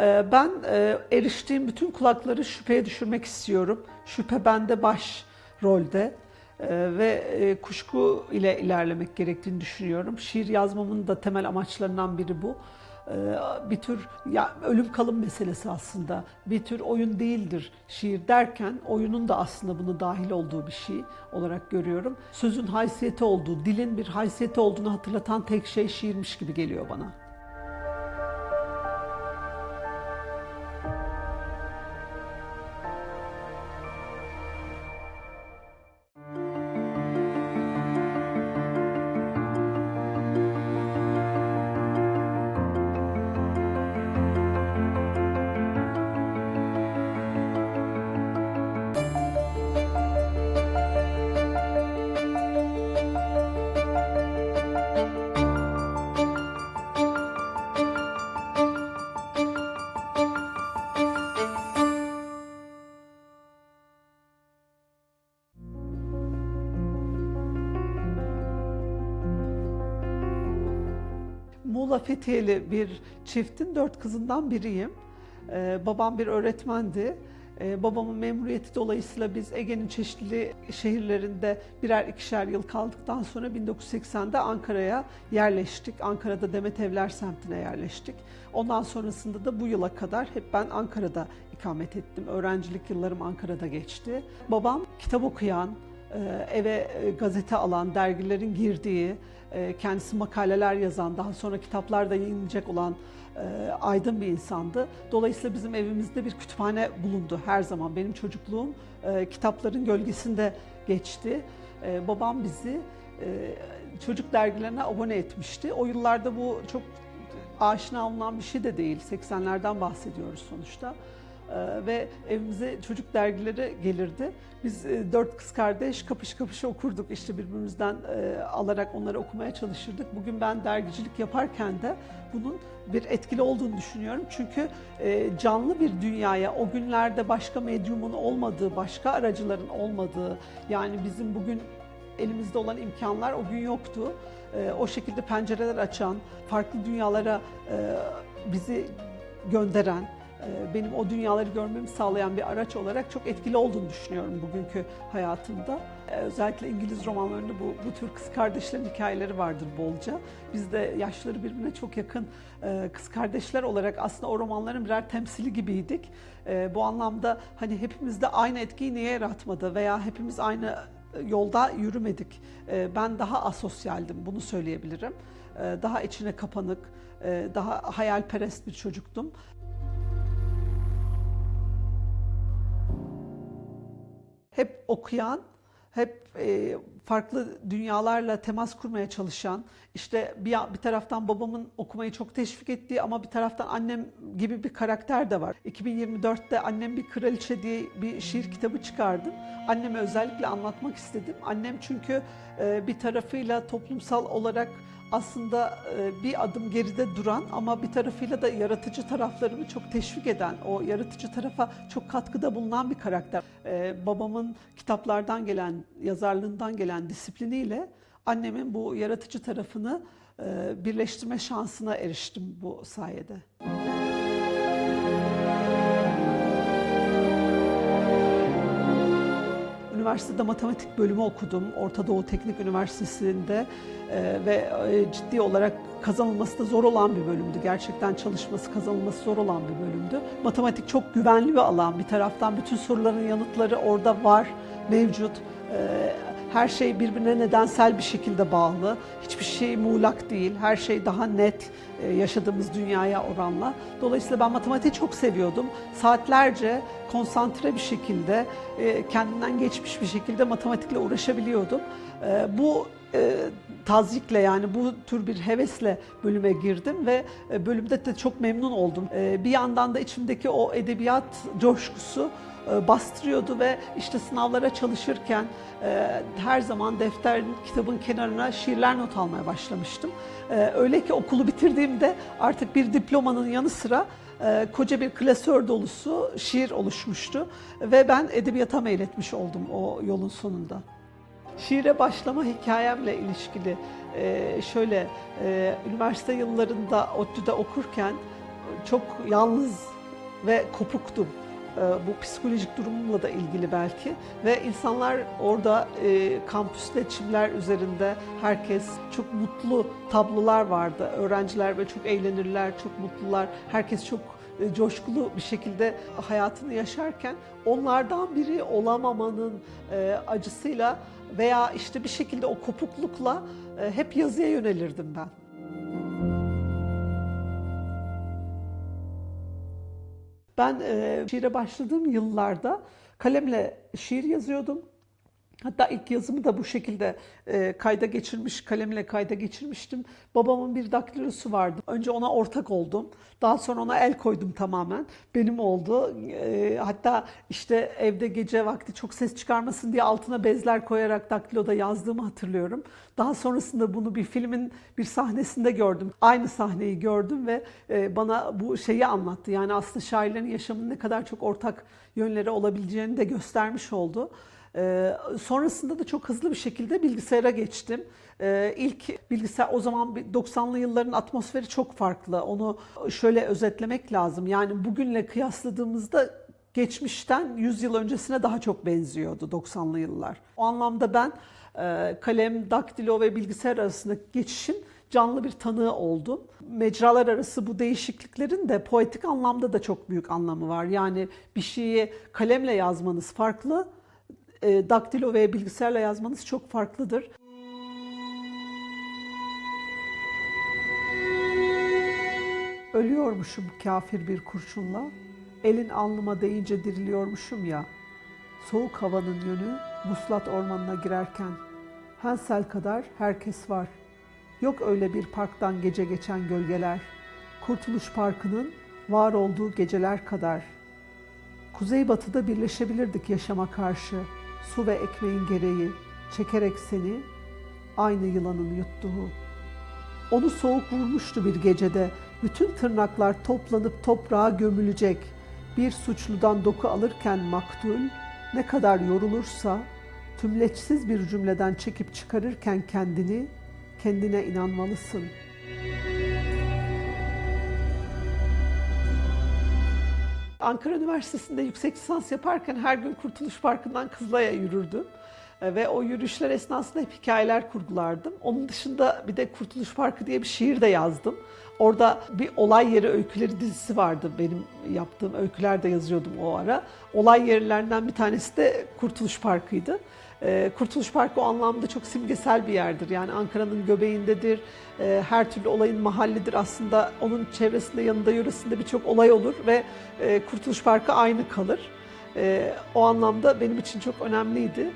Ee, Ben e, eriştiğim bütün kulakları şüpheye düşürmek istiyorum. Şüphe bende baş rolde Ee, ve e, kuşku ile ilerlemek gerektiğini düşünüyorum. Şiir yazmamın da temel amaçlarından biri bu. Ee, Bir tür ya ölüm kalım meselesi aslında. Bir tür oyun değildir şiir derken oyunun da aslında bunu dahil olduğu bir şey olarak görüyorum. Sözün haysiyeti olduğu, dilin bir haysiyeti olduğunu hatırlatan tek şey şiirmiş gibi geliyor bana. Muğla Fethiyeli bir çiftin dört kızından biriyim. Ee, babam bir öğretmendi. Ee, babamın memuriyeti dolayısıyla biz Ege'nin çeşitli şehirlerinde birer ikişer yıl kaldıktan sonra 1980'de Ankara'ya yerleştik. Ankara'da Demet Evler semtine yerleştik. Ondan sonrasında da bu yıla kadar hep ben Ankara'da ikamet ettim. Öğrencilik yıllarım Ankara'da geçti. Babam kitap okuyan, eve e, gazete alan, dergilerin girdiği, e, kendisi makaleler yazan, daha sonra kitaplar da yayınlanacak olan e, aydın bir insandı. Dolayısıyla bizim evimizde bir kütüphane bulundu her zaman. Benim çocukluğum e, kitapların gölgesinde geçti. E, Babam bizi e, çocuk dergilerine abone etmişti. O yıllarda bu çok aşina olunan bir şey de değil. 80'lerden bahsediyoruz sonuçta. Ee, ve evimize çocuk dergileri gelirdi. Biz e, dört kız kardeş kapış kapış okurduk işte birbirimizden e, alarak onları okumaya çalışırdık. Bugün ben dergicilik yaparken de bunun bir etkili olduğunu düşünüyorum. Çünkü e, canlı bir dünyaya o günlerde başka medyumun olmadığı, başka aracıların olmadığı yani bizim bugün elimizde olan imkanlar o gün yoktu. O şekilde pencereler açan, farklı dünyalara bizi gönderen, benim o dünyaları görmemi sağlayan bir araç olarak çok etkili olduğunu düşünüyorum bugünkü hayatımda. E, Özellikle İngiliz romanlarında bu, bu tür kız kardeşlerin hikayeleri vardır bolca. Biz de yaşları birbirine çok yakın e, kız kardeşler olarak aslında o romanların birer temsili gibiydik. E, Bu anlamda hani hepimiz de aynı etkiyi niye yaratmadı veya hepimiz aynı yolda yürümedik. Ben daha asosyaldim, bunu söyleyebilirim. Daha içine kapanık, e, daha hayalperest bir çocuktum. Hep okuyan, hep e, farklı dünyalarla temas kurmaya çalışan, işte bir, bir taraftan babamın okumayı çok teşvik ettiği ama bir taraftan annem gibi bir karakter de var. 2024'te annem bir kraliçe diye bir şiir kitabı çıkardım. Anneme özellikle anlatmak istedim. Annem çünkü e, bir tarafıyla toplumsal olarak aslında e, bir adım geride duran ama bir tarafıyla da yaratıcı taraflarımı çok teşvik eden, o yaratıcı tarafa çok katkıda bulunan bir karakter. E, Babamın kitaplardan gelen, yazarlığından gelen disipliniyle annemin bu yaratıcı tarafını e, birleştirme şansına eriştim bu sayede. Üniversitede matematik bölümü okudum. Orta Doğu Teknik Üniversitesi'nde e, ve e, ciddi olarak kazanılması da zor olan bir bölümdü. Gerçekten çalışması, kazanılması zor olan bir bölümdü. Matematik çok güvenli bir alan. Bir taraftan bütün soruların yanıtları orada var, mevcut. E, her şey birbirine nedensel bir şekilde bağlı. Hiçbir şey muğlak değil. Her şey daha net e, yaşadığımız dünyaya oranla. Dolayısıyla ben matematiği çok seviyordum. Saatlerce konsantre bir şekilde, e, kendinden geçmiş bir şekilde matematikle uğraşabiliyordum. E, Bu e, tazyikle yani bu tür bir hevesle bölüme girdim ve bölümde de çok memnun oldum. Bir yandan da içimdeki o edebiyat coşkusu bastırıyordu ve işte sınavlara çalışırken e, her zaman defterin, kitabın kenarına şiirler not almaya başlamıştım. E, Öyle ki okulu bitirdiğimde artık bir diplomanın yanı sıra e, koca bir klasör dolusu şiir oluşmuştu ve ben edebiyata meyletmiş oldum o yolun sonunda. Şiire başlama hikayemle ilişkili e, şöyle e, üniversite yıllarında ODTÜ'de okurken çok yalnız ve kopuktum. Ee, Bu psikolojik durumumla da ilgili belki ve insanlar orada e, kampüste çimler üzerinde herkes çok mutlu tablolar vardı. Öğrenciler ve çok eğlenirler, çok mutlular. Herkes çok e, coşkulu bir şekilde hayatını yaşarken onlardan biri olamamanın e, acısıyla veya işte bir şekilde o kopuklukla hep yazıya yönelirdim ben. Ben e, şiire başladığım yıllarda kalemle şiir yazıyordum. Hatta ilk yazımı da bu şekilde e, kayda geçirmiş, kalemle kayda geçirmiştim. Babamın bir daktilosu vardı. Önce ona ortak oldum. Daha sonra ona el koydum tamamen. Benim oldu. E, hatta işte evde gece vakti çok ses çıkarmasın diye altına bezler koyarak daktiloda yazdığımı hatırlıyorum. Daha sonrasında bunu bir filmin bir sahnesinde gördüm. Aynı sahneyi gördüm ve e, bana bu şeyi anlattı. Yani aslında şairlerin yaşamının ne kadar çok ortak yönleri olabileceğini de göstermiş oldu. Ee, sonrasında da çok hızlı bir şekilde bilgisayara geçtim. Ee, ilk bilgisayar o zaman bir 90'lı yılların atmosferi çok farklı. Onu şöyle özetlemek lazım. Yani bugünle kıyasladığımızda geçmişten 100 yıl öncesine daha çok benziyordu 90'lı yıllar. O anlamda ben e, kalem, daktilo ve bilgisayar arasındaki geçişin canlı bir tanığı oldum. Mecralar arası bu değişikliklerin de poetik anlamda da çok büyük anlamı var. Yani bir şeyi kalemle yazmanız farklı, e, daktilo veya bilgisayarla yazmanız çok farklıdır. Ölüyormuşum kafir bir kurşunla, elin alnıma değince diriliyormuşum ya. Soğuk havanın yönü, Vuslat ormanına girerken. Hensel kadar herkes var. Yok öyle bir parktan gece geçen gölgeler. Kurtuluş Parkı'nın var olduğu geceler kadar. Kuzeybatıda birleşebilirdik yaşama karşı. Su ve ekmeğin gereği, çekerek seni, aynı yılanın yuttuğu. Onu soğuk vurmuştu bir gecede. Bütün tırnaklar toplanıp toprağa gömülecek. Bir suçludan doku alırken maktul, ne kadar yorulursa, tümleçsiz bir cümleden çekip çıkarırken kendini, kendine inanmalısın. Ankara Üniversitesi'nde yüksek lisans yaparken her gün Kurtuluş Parkı'ndan Kızılay'a yürürdüm. E, Ve o yürüyüşler esnasında hep hikayeler kurgulardım. Onun dışında bir de Kurtuluş Parkı diye bir şiir de yazdım. Orada bir olay yeri öyküleri dizisi vardı. Benim yaptığım öyküler de yazıyordum o ara. Olay yerlerinden bir tanesi de Kurtuluş Parkı'ydı. E, Kurtuluş Parkı o anlamda çok simgesel bir yerdir. Yani Ankara'nın göbeğindedir. E, Her türlü olayın mahallidir. Aslında onun çevresinde, yanında, yöresinde birçok olay olur ve e, Kurtuluş Parkı aynı kalır. E, O anlamda benim için çok önemliydi.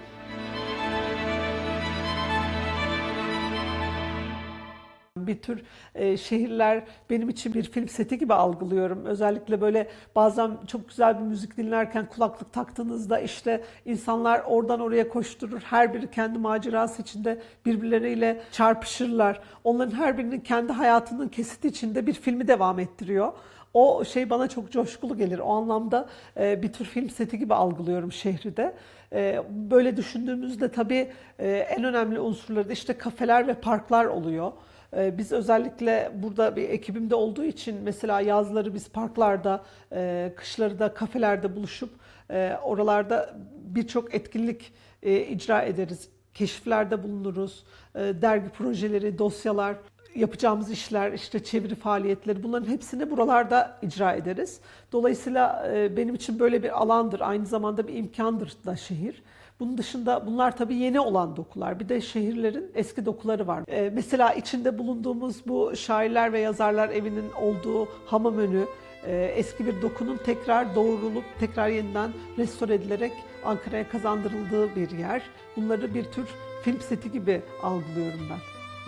Bir tür e, şehirler benim için bir film seti gibi algılıyorum. Özellikle böyle bazen çok güzel bir müzik dinlerken kulaklık taktığınızda işte insanlar oradan oraya koşturur. Her biri kendi macerası içinde birbirleriyle çarpışırlar. Onların her birinin kendi hayatının kesiti içinde bir filmi devam ettiriyor. O şey bana çok coşkulu gelir. O anlamda e, bir tür film seti gibi algılıyorum şehri de. E, Böyle düşündüğümüzde tabii e, en önemli unsurları da işte kafeler ve parklar oluyor. Ee, Biz özellikle burada bir ekibimde olduğu için mesela yazları biz parklarda, e, kışları da kafelerde buluşup e, oralarda birçok etkinlik e, icra ederiz. Keşiflerde bulunuruz, dergi projeleri, dosyalar, yapacağımız işler, işte çeviri faaliyetleri bunların hepsini buralarda icra ederiz. Dolayısıyla benim için böyle bir alandır, aynı zamanda bir imkandır da şehir. Bunun dışında bunlar tabii yeni olan dokular. Bir de şehirlerin eski dokuları var. Ee, mesela içinde bulunduğumuz bu şairler ve yazarlar evinin olduğu hamam önü e, eski bir dokunun tekrar doğrulup tekrar yeniden restore edilerek Ankara'ya kazandırıldığı bir yer. Bunları bir tür film seti gibi algılıyorum ben.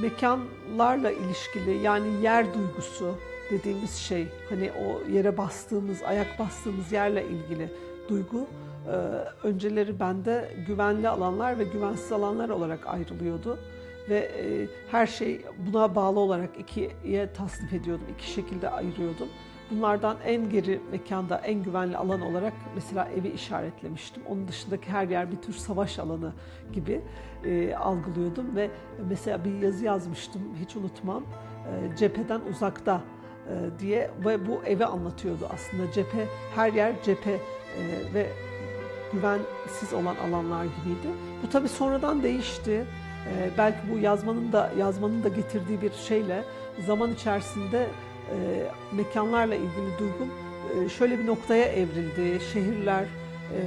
Mekanlarla ilişkili yani yer duygusu dediğimiz şey hani o yere bastığımız, ayak bastığımız yerle ilgili duygu önceleri bende güvenli alanlar ve güvensiz alanlar olarak ayrılıyordu. Ve e, her şey buna bağlı olarak ikiye tasnif ediyordum, iki şekilde ayırıyordum. Bunlardan en geri mekanda en güvenli alan olarak mesela evi işaretlemiştim. Onun dışındaki her yer bir tür savaş alanı gibi e, algılıyordum ve mesela bir yazı yazmıştım hiç unutmam. E, cepheden uzakta e, diye ve bu evi anlatıyordu aslında. Cephe, her yer cephe e, ve güvensiz olan alanlar gibiydi. Bu tabii sonradan değişti. Ee, belki bu yazmanın da yazmanın da getirdiği bir şeyle zaman içerisinde e, mekanlarla ilgili duygum e, şöyle bir noktaya evrildi. Şehirler, e,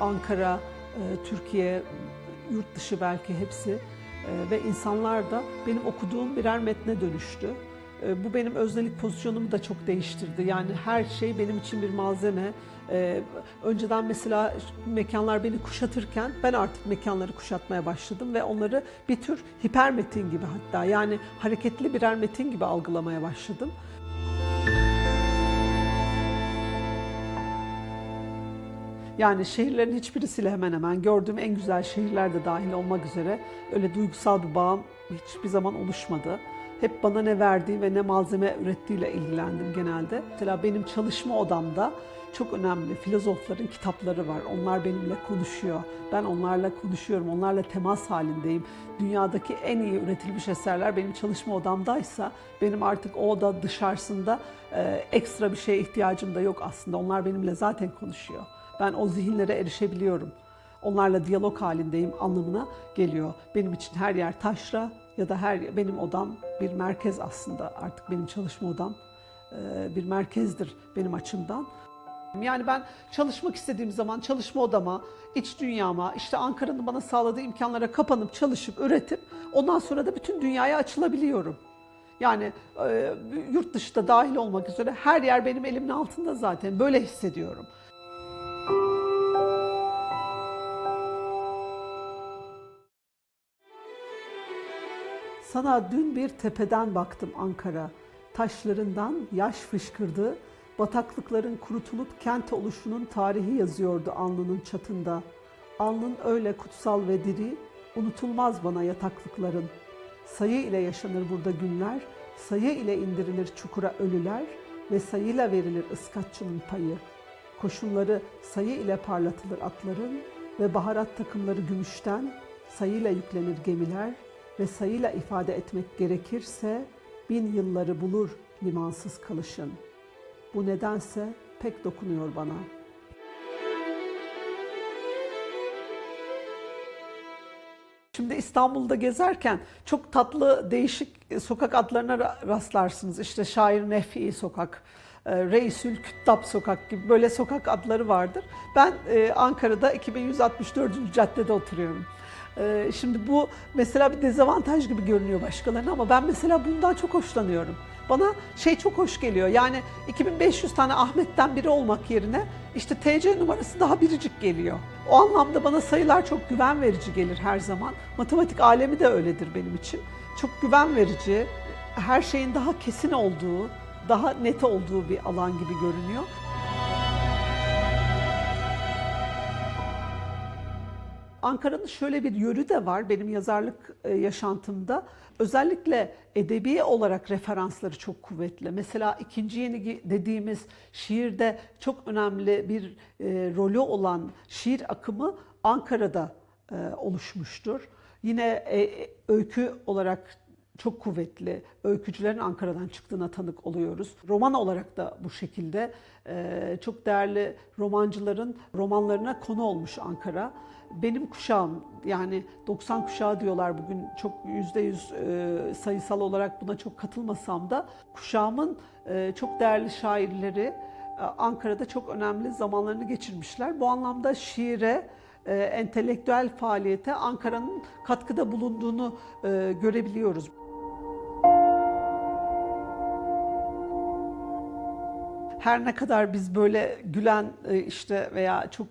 Ankara, e, Türkiye, yurt dışı belki hepsi e, ve insanlar da benim okuduğum birer metne dönüştü. E, Bu benim öznelik pozisyonumu da çok değiştirdi. Yani her şey benim için bir malzeme. E, Önceden mesela mekanlar beni kuşatırken ben artık mekanları kuşatmaya başladım ve onları bir tür hipermetin gibi hatta yani hareketli birer metin gibi algılamaya başladım. Yani şehirlerin hiçbirisiyle hemen hemen gördüğüm en güzel şehirler de dahil olmak üzere öyle duygusal bir bağım hiçbir zaman oluşmadı. Hep bana ne verdiği ve ne malzeme ürettiğiyle ilgilendim genelde. Mesela benim çalışma odamda çok önemli filozofların kitapları var. Onlar benimle konuşuyor. Ben onlarla konuşuyorum. Onlarla temas halindeyim. Dünyadaki en iyi üretilmiş eserler benim çalışma odamdaysa benim artık o oda dışarısında e, ekstra bir şeye ihtiyacım da yok aslında. Onlar benimle zaten konuşuyor. Ben o zihinlere erişebiliyorum. Onlarla diyalog halindeyim anlamına geliyor. Benim için her yer taşra ya da her benim odam bir merkez aslında. Artık benim çalışma odam bir merkezdir benim açımdan. Yani ben çalışmak istediğim zaman çalışma odama, iç dünyama, işte Ankara'nın bana sağladığı imkanlara kapanıp çalışıp üretip ondan sonra da bütün dünyaya açılabiliyorum. Yani yurt dışı da dahil olmak üzere her yer benim elimin altında zaten. Böyle hissediyorum. Sana dün bir tepeden baktım Ankara. Taşlarından yaş fışkırdı. Bataklıkların kurutulup kent oluşunun tarihi yazıyordu alnının çatında. Alnın öyle kutsal ve diri, unutulmaz bana yataklıkların. Sayı ile yaşanır burada günler, sayı ile indirilir çukura ölüler ve sayıyla verilir ıskatçının payı. Koşulları sayı ile parlatılır atların ve baharat takımları gümüşten, sayıyla yüklenir gemiler ve sayıyla ifade etmek gerekirse bin yılları bulur limansız kalışın. Bu nedense pek dokunuyor bana. Şimdi İstanbul'da gezerken çok tatlı değişik sokak adlarına ra- rastlarsınız. İşte Şair Nefi Sokak, e, Reisül Küttab Sokak gibi böyle sokak adları vardır. Ben e, Ankara'da 2164. caddede oturuyorum. E, Şimdi bu mesela bir dezavantaj gibi görünüyor başkalarına ama ben mesela bundan çok hoşlanıyorum. Bana şey çok hoş geliyor. Yani 2500 tane Ahmet'ten biri olmak yerine işte TC numarası daha biricik geliyor. O anlamda bana sayılar çok güven verici gelir her zaman. Matematik alemi de öyledir benim için. Çok güven verici, her şeyin daha kesin olduğu, daha net olduğu bir alan gibi görünüyor. Ankara'nın şöyle bir yönü de var benim yazarlık e, yaşantımda. Özellikle edebi olarak referansları çok kuvvetli. Mesela ikinci yeni dediğimiz şiirde çok önemli bir e, rolü olan şiir akımı Ankara'da e, oluşmuştur. Yine öykü olarak çok kuvvetli. Öykücülerin Ankara'dan çıktığına tanık oluyoruz. Roman olarak da bu şekilde çok değerli romancıların romanlarına konu olmuş Ankara. Benim kuşağım yani 90 kuşağı diyorlar bugün çok yüzde yüz e, sayısal olarak buna çok katılmasam da kuşağımın e, çok değerli şairleri e, Ankara'da çok önemli zamanlarını geçirmişler. Bu anlamda şiire, entelektüel faaliyete Ankara'nın katkıda bulunduğunu görebiliyoruz. Her ne kadar biz böyle gülen işte veya çok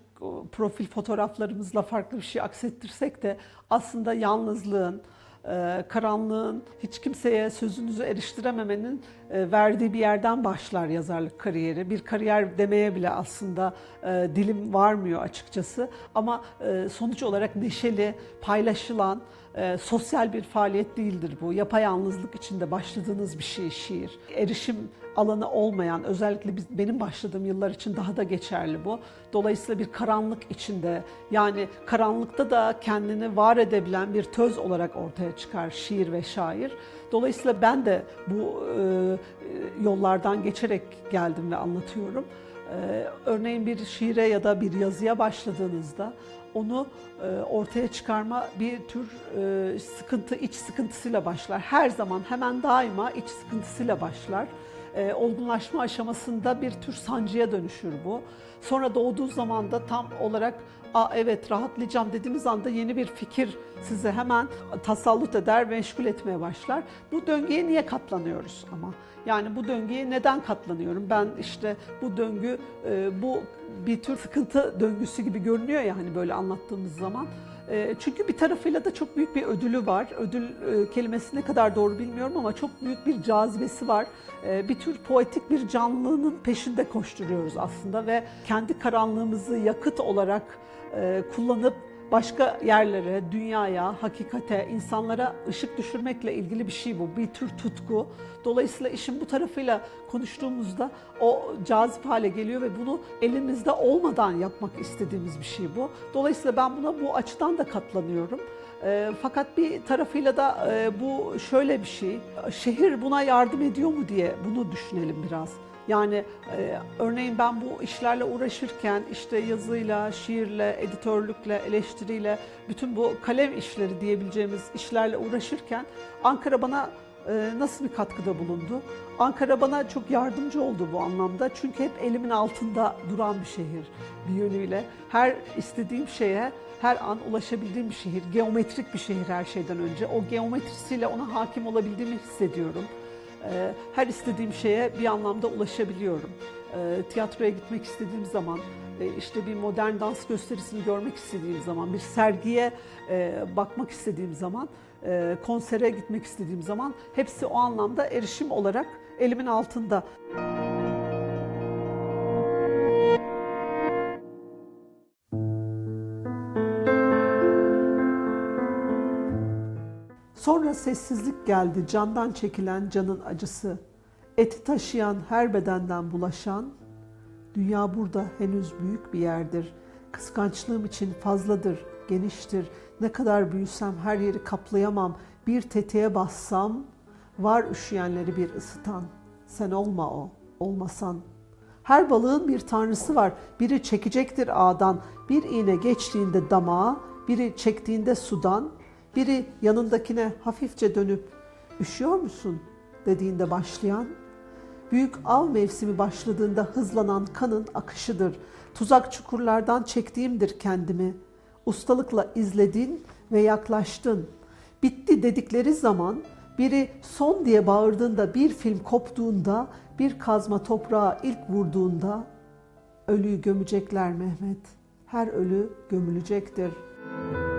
profil fotoğraflarımızla farklı bir şey aksettirsek de aslında yalnızlığın, e, karanlığın, hiç kimseye sözünüzü eriştirememenin e, verdiği bir yerden başlar yazarlık kariyeri. Bir kariyer demeye bile aslında e, dilim varmıyor açıkçası. Ama sonuç olarak neşeli, paylaşılan, e, sosyal bir faaliyet değildir bu. Yapayalnızlık içinde başladığınız bir şey şiir. Erişim alanı olmayan, özellikle biz, benim başladığım yıllar için daha da geçerli bu. Dolayısıyla bir karanlık içinde, yani karanlıkta da kendini var edebilen bir töz olarak ortaya çıkar şiir ve şair. Dolayısıyla ben de bu e, yollardan geçerek geldim ve anlatıyorum. E, örneğin bir şiire ya da bir yazıya başladığınızda onu e, ortaya çıkarma bir tür e, sıkıntı, iç sıkıntısıyla başlar. Her zaman hemen daima iç sıkıntısıyla başlar. E, olgunlaşma aşamasında bir tür sancıya dönüşür bu. Sonra doğduğu zaman da tam olarak Aa, evet rahatlayacağım dediğimiz anda yeni bir fikir size hemen tasallut eder, meşgul etmeye başlar. Bu döngüye niye katlanıyoruz ama? Yani bu döngüye neden katlanıyorum? Ben işte bu döngü, e, bu bir tür sıkıntı döngüsü gibi görünüyor ya hani böyle anlattığımız zaman. E, Çünkü bir tarafıyla da çok büyük bir ödülü var. Ödül e, kelimesi ne kadar doğru bilmiyorum ama çok büyük bir cazibesi var. Bir tür poetik bir canlılığının peşinde koşturuyoruz aslında ve kendi karanlığımızı yakıt olarak kullanıp başka yerlere, dünyaya, hakikate, insanlara ışık düşürmekle ilgili bir şey bu. Bir tür tutku. Dolayısıyla işin bu tarafıyla konuştuğumuzda o cazip hale geliyor ve bunu elimizde olmadan yapmak istediğimiz bir şey bu. Dolayısıyla ben buna bu açıdan da katlanıyorum. E, fakat bir tarafıyla da e, bu şöyle bir şey. Şehir buna yardım ediyor mu diye bunu düşünelim biraz. Yani e, örneğin ben bu işlerle uğraşırken işte yazıyla, şiirle, editörlükle, eleştiriyle bütün bu kalem işleri diyebileceğimiz işlerle uğraşırken Ankara bana e, nasıl bir katkıda bulundu? Ankara bana çok yardımcı oldu bu anlamda. Çünkü hep elimin altında duran bir şehir bir yönüyle. Her istediğim şeye her an ulaşabildiğim bir şehir. Geometrik bir şehir her şeyden önce. O geometrisiyle ona hakim olabildiğimi hissediyorum. Ee, her istediğim şeye bir anlamda ulaşabiliyorum. Ee, Tiyatroya gitmek istediğim zaman, e, işte bir modern dans gösterisini görmek istediğim zaman, bir sergiye e, bakmak istediğim zaman, e, konsere gitmek istediğim zaman hepsi o anlamda erişim olarak elimin altında. Sonra sessizlik geldi, candan çekilen canın acısı. Eti taşıyan her bedenden bulaşan, dünya burada henüz büyük bir yerdir. Kıskançlığım için fazladır, geniştir. Ne kadar büyüsem her yeri kaplayamam. Bir tetiğe bassam, var üşüyenleri bir ısıtan. Sen olma o, olmasan. Her balığın bir tanrısı var. Biri çekecektir ağdan. Bir iğne geçtiğinde damağa, biri çektiğinde sudan, biri yanındakine hafifçe dönüp üşüyor musun dediğinde başlayan, büyük av mevsimi başladığında hızlanan kanın akışıdır. Tuzak çukurlardan çektiğimdir kendimi. Ustalıkla izledin ve yaklaştın. Bitti dedikleri zaman biri son diye bağırdığında bir film koptuğunda bir kazma toprağa ilk vurduğunda ölüyü gömecekler Mehmet. Her ölü gömülecektir.''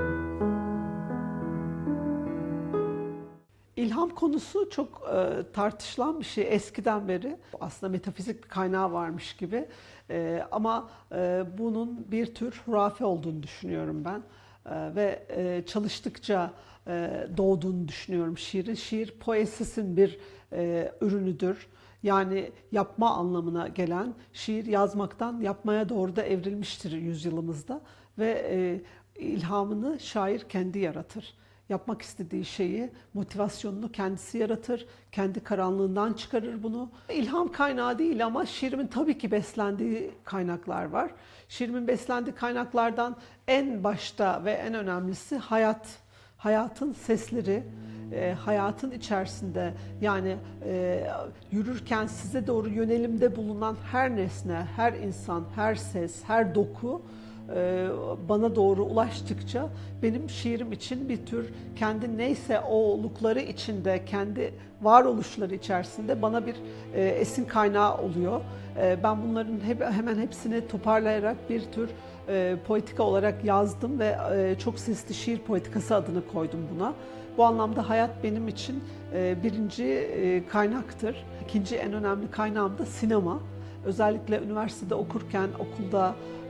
İlham konusu çok e, tartışılan bir şey eskiden beri. Aslında metafizik bir kaynağı varmış gibi. E, ama e, bunun bir tür hurafe olduğunu düşünüyorum ben. E, ve e, çalıştıkça e, doğduğunu düşünüyorum şiirin. Şiir poesisin bir e, ürünüdür. Yani yapma anlamına gelen şiir yazmaktan yapmaya doğru da evrilmiştir yüzyılımızda. Ve e, ilhamını şair kendi yaratır yapmak istediği şeyi, motivasyonunu kendisi yaratır, kendi karanlığından çıkarır bunu. İlham kaynağı değil ama şiirimin tabii ki beslendiği kaynaklar var. Şiirimin beslendiği kaynaklardan en başta ve en önemlisi hayat. Hayatın sesleri, e, hayatın içerisinde yani e, yürürken size doğru yönelimde bulunan her nesne, her insan, her ses, her doku bana doğru ulaştıkça benim şiirim için bir tür kendi neyse olukları içinde, kendi varoluşları içerisinde bana bir e, esin kaynağı oluyor. E, ben bunların hemen hepsini toparlayarak bir tür poetika olarak yazdım ve çok sesli şiir poetikası adını koydum buna. Bu anlamda hayat benim için birinci kaynaktır. İkinci en önemli kaynağım da sinema. Özellikle üniversitede okurken okulda e,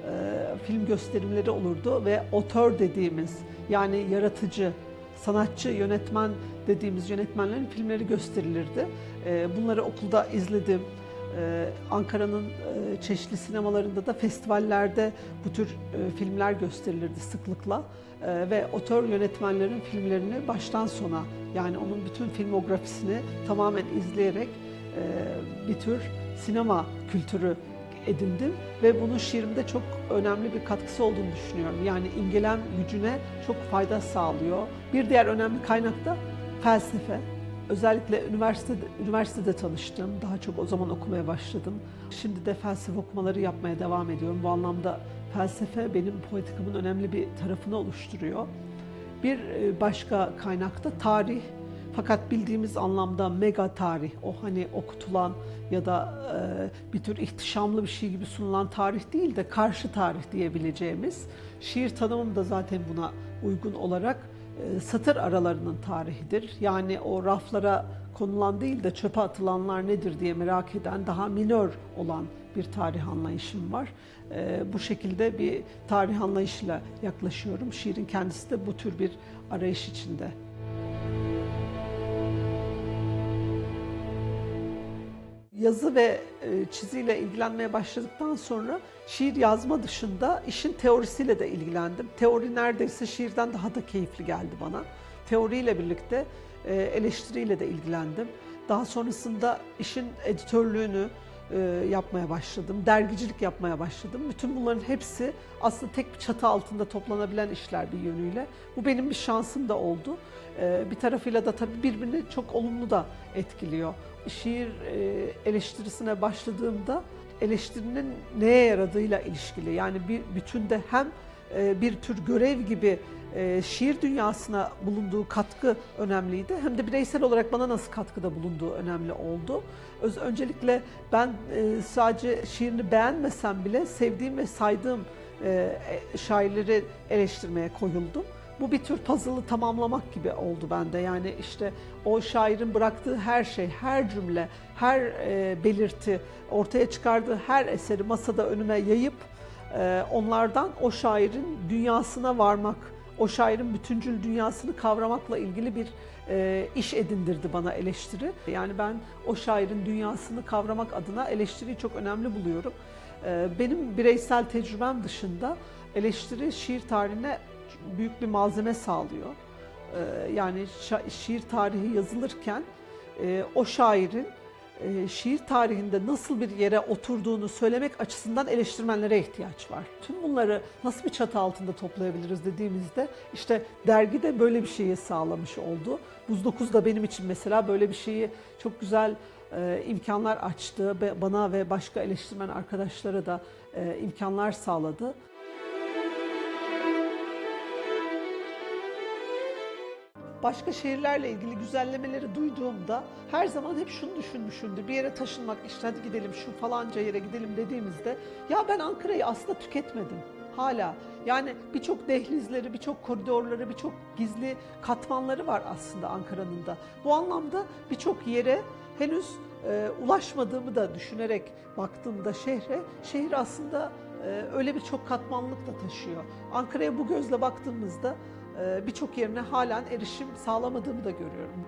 film gösterimleri olurdu ve otör dediğimiz yani yaratıcı sanatçı, yönetmen dediğimiz yönetmenlerin filmleri gösterilirdi. E, bunları okulda izledim. E, Ankara'nın e, çeşitli sinemalarında da festivallerde bu tür e, filmler gösterilirdi sıklıkla. E, ve otör yönetmenlerin filmlerini baştan sona yani onun bütün filmografisini tamamen izleyerek e, bir tür sinema kültürü edindim ve bunun şiirimde çok önemli bir katkısı olduğunu düşünüyorum. Yani imgelem gücüne çok fayda sağlıyor. Bir diğer önemli kaynak da felsefe. Özellikle üniversitede, üniversitede tanıştım. Daha çok o zaman okumaya başladım. Şimdi de felsefe okumaları yapmaya devam ediyorum. Bu anlamda felsefe benim poetikamın önemli bir tarafını oluşturuyor. Bir e, başka kaynak da tarih. Fakat bildiğimiz anlamda mega tarih, o hani okutulan ya da e, bir tür ihtişamlı bir şey gibi sunulan tarih değil de karşı tarih diyebileceğimiz. Şiir tanımım da zaten buna uygun olarak e, satır aralarının tarihidir. Yani o raflara konulan değil de çöpe atılanlar nedir diye merak eden daha minör olan bir tarih anlayışım var. E, bu şekilde bir tarih anlayışıyla yaklaşıyorum. Şiirin kendisi de bu tür bir arayış içinde. Yazı ve e, çiziyle ilgilenmeye başladıktan sonra şiir yazma dışında işin teorisiyle de ilgilendim. Teori neredeyse şiirden daha da keyifli geldi bana. Teoriyle birlikte e, eleştiriyle de ilgilendim. Daha sonrasında işin editörlüğünü e, yapmaya başladım. Dergicilik yapmaya başladım. Bütün bunların hepsi aslında tek bir çatı altında toplanabilen işler bir yönüyle. Bu benim bir şansım da oldu. Bir tarafıyla da tabii birbirini çok olumlu da etkiliyor şiir e, eleştirisine başladığımda eleştirinin neye yaradığıyla ilişkili. Yani bir bütünde hem e, bir tür görev gibi e, şiir dünyasına bulunduğu katkı önemliydi. Hem de bireysel olarak bana nasıl katkıda bulunduğu önemli oldu. Öz, öncelikle ben sadece şiirini beğenmesem bile sevdiğim ve saydığım şairleri eleştirmeye koyuldum. Bu bir tür puzzle'ı tamamlamak gibi oldu bende. Yani işte o şairin bıraktığı her şey, her cümle, her e, belirti, ortaya çıkardığı her eseri masada önüme yayıp e, onlardan o şairin dünyasına varmak, o şairin bütüncül dünyasını kavramakla ilgili bir e, iş edindirdi bana eleştiri. Yani ben o şairin dünyasını kavramak adına eleştiriyi çok önemli buluyorum. E, benim bireysel tecrübem dışında eleştiri şiir tarihine büyük bir malzeme sağlıyor. Ee, yani şiir tarihi yazılırken e, o şairin e, şiir tarihinde nasıl bir yere oturduğunu söylemek açısından eleştirmenlere ihtiyaç var. Tüm bunları nasıl bir çatı altında toplayabiliriz dediğimizde işte dergi de böyle bir şeyi sağlamış oldu. Buz 9 da benim için mesela böyle bir şeyi çok güzel e, imkanlar açtı. Bana ve başka eleştirmen arkadaşlara da imkanlar sağladı. Başka şehirlerle ilgili güzellemeleri duyduğumda her zaman hep şunu düşünmüşümdür. Bir yere taşınmak, işte hadi gidelim şu falanca yere gidelim dediğimizde ya ben Ankara'yı aslında tüketmedim hala. Yani birçok dehlizleri, birçok koridorları, birçok gizli katmanları var aslında Ankara'nın da. Bu anlamda birçok yere henüz e, ulaşmadığımı da düşünerek baktığımda şehre, şehir aslında e, öyle birçok katmanlık da taşıyor. Ankara'ya bu gözle baktığımızda birçok yerine halen erişim sağlamadığımı da görüyorum.